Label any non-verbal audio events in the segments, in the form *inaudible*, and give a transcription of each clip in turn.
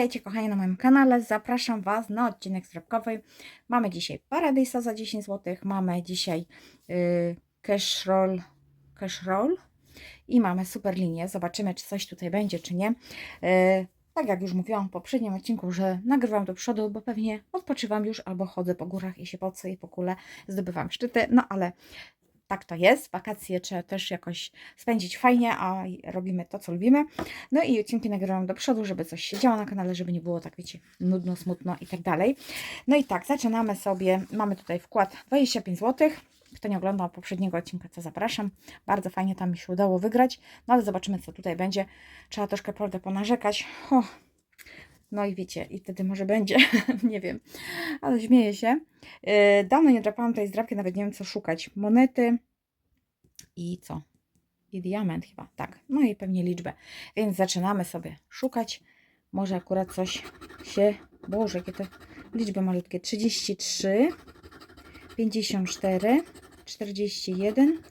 Witajcie kochani na moim kanale. Zapraszam Was na odcinek zdrabkowy. Mamy dzisiaj Paradisa za 10 zł. Mamy dzisiaj yy, cash roll, cash roll i mamy super linię. Zobaczymy, czy coś tutaj będzie, czy nie. Yy, tak jak już mówiłam w poprzednim odcinku, że nagrywam do przodu, bo pewnie odpoczywam już albo chodzę po górach i się pocę i po kule zdobywam szczyty. No ale tak to jest. Wakacje trzeba też jakoś spędzić fajnie, a robimy to, co lubimy. No i odcinki nagrywam do przodu, żeby coś się działo na kanale, żeby nie było tak, wiecie, nudno, smutno i tak dalej. No i tak, zaczynamy sobie. Mamy tutaj wkład 25 zł. Kto nie oglądał poprzedniego odcinka, to zapraszam. Bardzo fajnie tam mi się udało wygrać. No ale zobaczymy, co tutaj będzie. Trzeba troszkę, prawdę, ponarzekać. O, no i wiecie, i wtedy może będzie, *laughs* nie wiem, ale śmieję się. Yy, dawno nie drapałam tej zdrabki, nawet nie wiem co szukać. Monety i co? I diament chyba, tak. No i pewnie liczbę. Więc zaczynamy sobie szukać. Może akurat coś się... Boże, jakie to liczby malutkie. 33, 54, 41,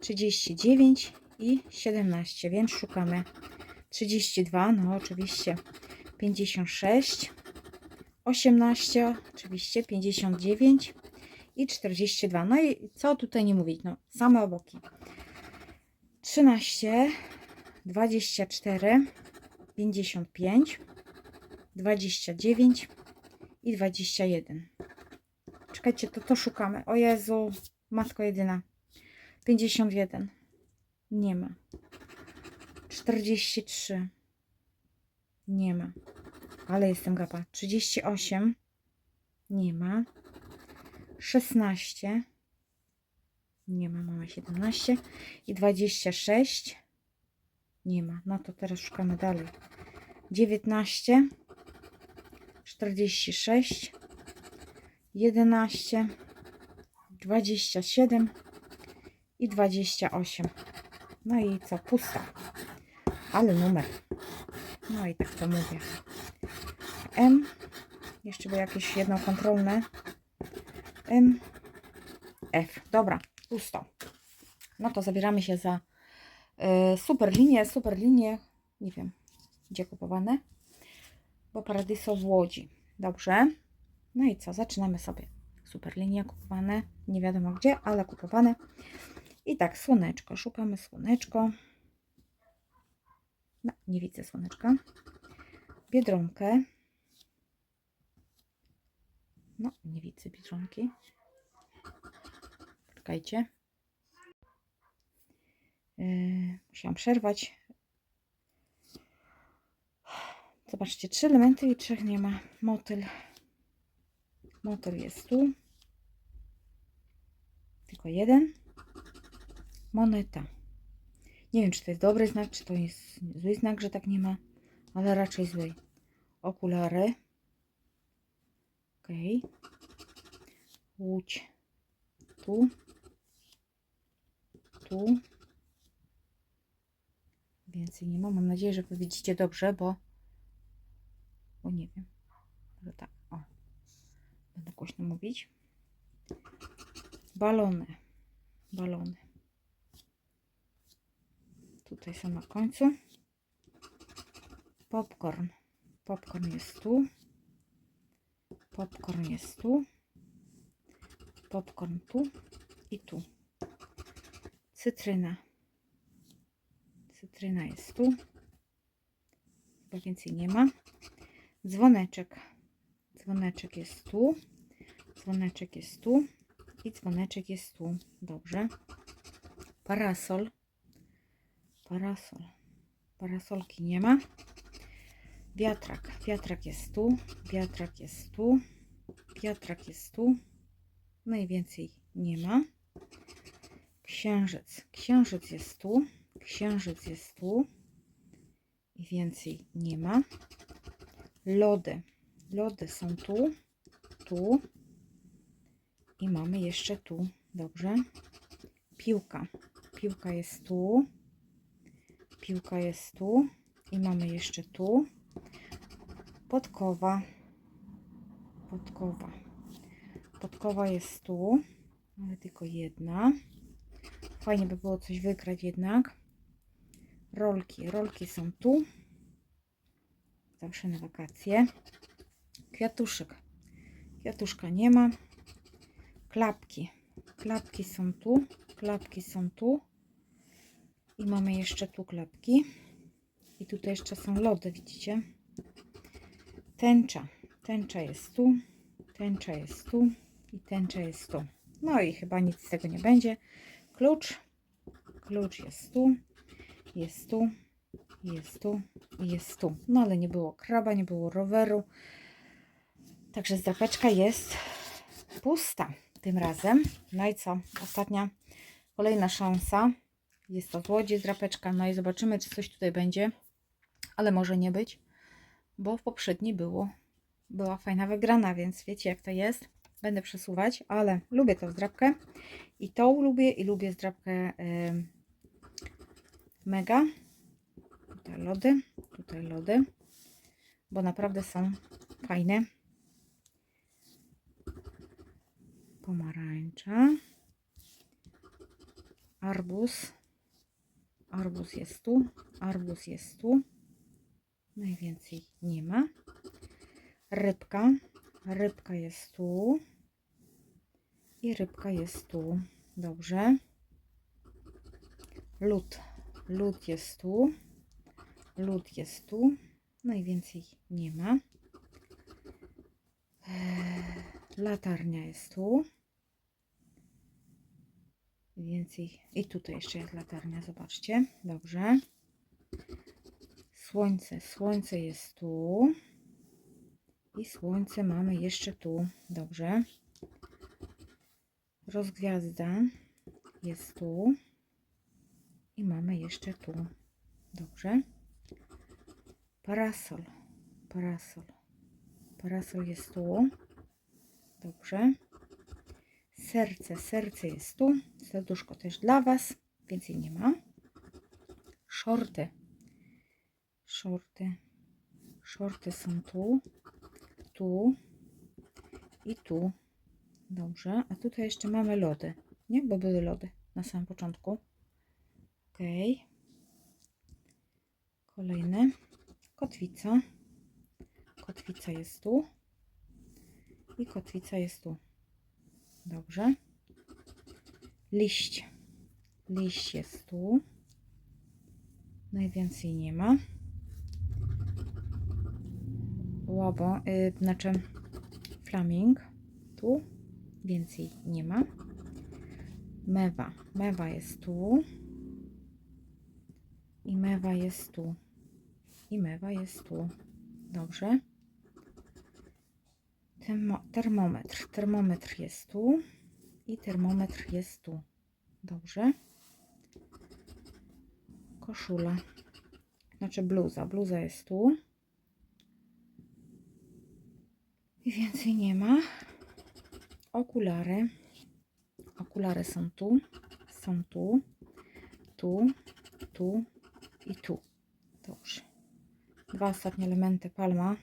39 i 17. Więc szukamy 32, no oczywiście 56, 18, oczywiście 59 i 42. No i co tutaj nie mówić? No, same oboki. 13, 24, 55, 29 i 21. Czekajcie, to to szukamy. O Jezu, matko jedyna. 51. Nie ma. 43. Nie ma. Ale jestem gapa. 38. Nie ma. 16. Nie ma. Mamy 17. I 26. Nie ma. No to teraz szukamy dalej. 19. 46. 11. 27. I 28. No i co? Pusta. Ale numer. No i tak to mówię. M. Jeszcze było jakieś jedno kontrolne. F. Dobra, pusto. No to zabieramy się za y, super linię. Super linię. Nie wiem, gdzie kupowane. Bo Paradiso w Łodzi. Dobrze. No i co? Zaczynamy sobie. Super linie kupowane. Nie wiadomo gdzie, ale kupowane. I tak, słoneczko. Szukamy słoneczko. No, nie widzę słoneczka. Biedronkę. No, nie widzę biedronki. Czekajcie. Yy, musiałam przerwać. Zobaczcie, trzy elementy i trzech nie ma. Motyl. Motyl jest tu. Tylko jeden. Moneta. Nie wiem, czy to jest dobry znak, czy to jest zły znak, że tak nie ma, ale raczej zły. Okulary. Ok. Łódź. Tu. Tu. Więcej nie ma. Mam nadzieję, że wy widzicie dobrze, bo bo nie wiem. Może tak. O. Będę głośno mówić. Balony. Balony. Tutaj są na końcu. Popcorn. Popcorn jest tu. Popcorn jest tu. Popcorn tu i tu. Cytryna. Cytryna jest tu. Chyba więcej nie ma. Dzwoneczek. Dzwoneczek jest tu. Dzwoneczek jest tu. I dzwoneczek jest tu. Dobrze. Parasol. Parasol. Parasolki nie ma. Wiatrak. Wiatrak jest tu. Wiatrak jest tu. Wiatrak jest tu. No i więcej nie ma. Księżyc. Księżyc jest tu. Księżyc jest tu. I więcej nie ma. Lody. Lody są tu. Tu. I mamy jeszcze tu. Dobrze. Piłka. Piłka jest tu. Piłka jest tu. I mamy jeszcze tu. Podkowa. Podkowa. Podkowa jest tu. Ale tylko jedna. Fajnie by było coś wygrać jednak. Rolki. Rolki są tu. Zawsze na wakacje. Kwiatuszek. Kwiatuszka nie ma. Klapki. Klapki są tu. Klapki są tu. I mamy jeszcze tu klapki. I tutaj jeszcze są lody, widzicie? Tęcza. Tęcza jest tu. Tęcza jest tu. I tęcza jest tu. No i chyba nic z tego nie będzie. Klucz. Klucz jest tu. Jest tu. Jest tu. i Jest tu. No ale nie było kraba, nie było roweru. Także zdrapeczka jest pusta tym razem. No i co? Ostatnia, kolejna szansa. Jest to złodziej zdrapeczka. No i zobaczymy, czy coś tutaj będzie. Ale może nie być, bo w poprzedniej było, była fajna wygrana, więc wiecie jak to jest. Będę przesuwać, ale lubię tą zdrapkę. I tą lubię i lubię zdrapkę ym, mega. Tutaj lody, tutaj lody, bo naprawdę są fajne. Pomarańcza. Arbuz. Arbuz jest tu. Arbuz jest tu. Najwięcej nie ma. Rybka. Rybka jest tu. I rybka jest tu. Dobrze. Lód. Lód jest tu. Lód jest tu. Najwięcej nie ma. Eee, Latarnia jest tu. Więcej. I tutaj jeszcze jest latarnia, zobaczcie. Dobrze. Słońce. Słońce jest tu. I słońce mamy jeszcze tu. Dobrze. Rozgwiazda jest tu. I mamy jeszcze tu. Dobrze. Parasol. Parasol. Parasol jest tu. Dobrze. Serce. Serce jest tu. Serduszko też dla Was. Więcej nie ma. Shorty. Shorty. Shorty są tu. Tu. I tu. Dobrze. A tutaj jeszcze mamy lody. Nie? Bo były lody na samym początku. Ok. Kolejny. Kotwica. Kotwica jest tu. I kotwica jest tu. Dobrze. Liść. Liść jest tu. Najwięcej nie ma. Łobo, yy, znaczy flaming. Tu. Więcej nie ma. Mewa. Mewa jest tu. I mewa jest tu. I mewa jest tu. Dobrze. Termo, termometr. Termometr jest tu. I termometr jest tu. Dobrze. Koszula. Znaczy bluza. Bluza jest tu. I więcej nie ma. Okulary. Okulary są tu. Są tu. Tu. Tu. I tu. Dobrze. Dwa ostatnie elementy. Palma.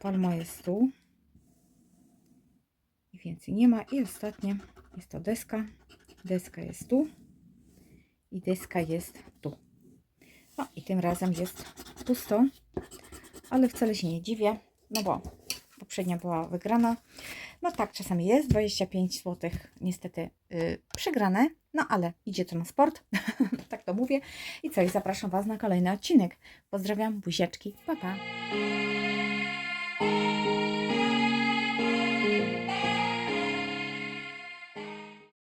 Palma jest tu. I więcej nie ma. I ostatnie jest to deska. Deska jest tu. I deska jest tu. No i tym razem jest pusto. Ale wcale się nie dziwię. No bo poprzednia była wygrana. No tak, czasami jest. 25 zł niestety yy, przegrane. No ale idzie to na sport. *laughs* tak to mówię. I co? I zapraszam Was na kolejny odcinek. Pozdrawiam, buziaczki. Pa, pa.